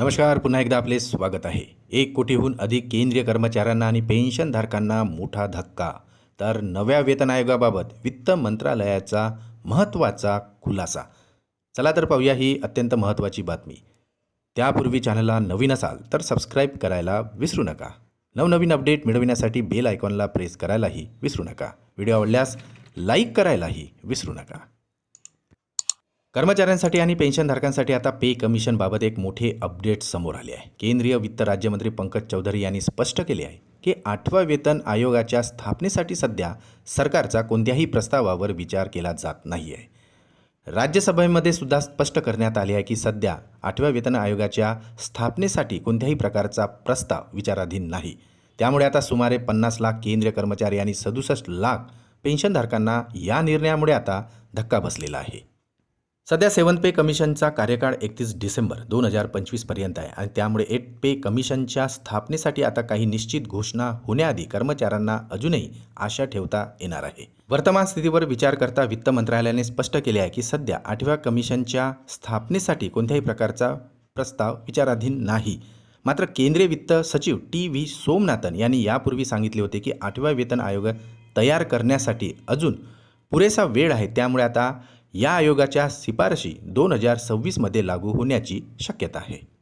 नमस्कार पुन्हा एकदा आपले स्वागत आहे. एक कोटीहून अधिक केंद्रीय कर्मचाऱ्यांना आणि पेन्शनधारकांना मोठा धक्का. तर नव्या वेतन आयोगाबाबत वित्त मंत्रालयाचा महत्त्वाचा खुलासा. चला तर पाहूया ही अत्यंत महत्त्वाची बातमी. त्यापूर्वी चॅनलला नवीन असाल तर सबस्क्राईब करायला विसरू नका. नवनवीन अपडेट मिळविण्यासाठी बेल आयकॉनला प्रेस करायलाही विसरू नका. व्हिडिओ आवडल्यास लाईक करायलाही विसरू नका. कर्मचाऱ्यांसाठी आणि पेन्शनधारकांसाठी आता पे कमिशनबाबत एक मोठे अपडेट समोर आले आहे. केंद्रीय वित्त राज्यमंत्री पंकज चौधरी यांनी स्पष्ट केले आहे की आठव्या वेतन आयोगाच्या स्थापनेसाठी सध्या सरकारचा कोणत्याही प्रस्तावावर विचार केला जात नाही आहे राज्यसभेमध्ये सुद्धा स्पष्ट करण्यात आले आहे की सध्या आठव्या वेतन आयोगाच्या स्थापनेसाठी कोणत्याही प्रकारचा प्रस्ताव विचाराधीन नाही. त्यामुळे आता सुमारे पन्नास लाख केंद्रीय कर्मचारी आणि सदुसष्ट लाख पेन्शनधारकांना या निर्णयामुळे आता धक्का बसलेला आहे. सध्या सेवन पे कमिशनचा कार्यकाळ एकतीस डिसेंबर दोन हजार पंचवीसपर्यंत आहे आणि त्यामुळे एट पे कमिशनच्या स्थापनेसाठी आता काही निश्चित घोषणा होण्याआधी कर्मचाऱ्यांना अजूनही आशा ठेवता येणार आहे. वर्तमान स्थितीवर विचार करता वित्त मंत्रालयाने स्पष्ट केले आहे की सध्या आठव्या कमिशनच्या स्थापनेसाठी कोणत्याही प्रकारचा प्रस्ताव विचाराधीन नाही. मात्र केंद्रीय वित्त सचिव टी व्ही सोमनाथन यांनी यापूर्वी सांगितले होते की आठव्या वेतन आयोग तयार करण्यासाठी अजून पुरेसा वेळ आहे. त्यामुळे आता या आयोगाच्या शिफारशी दोन हजार सव्वीसमध्ये लागू होण्याची शक्यता आहे.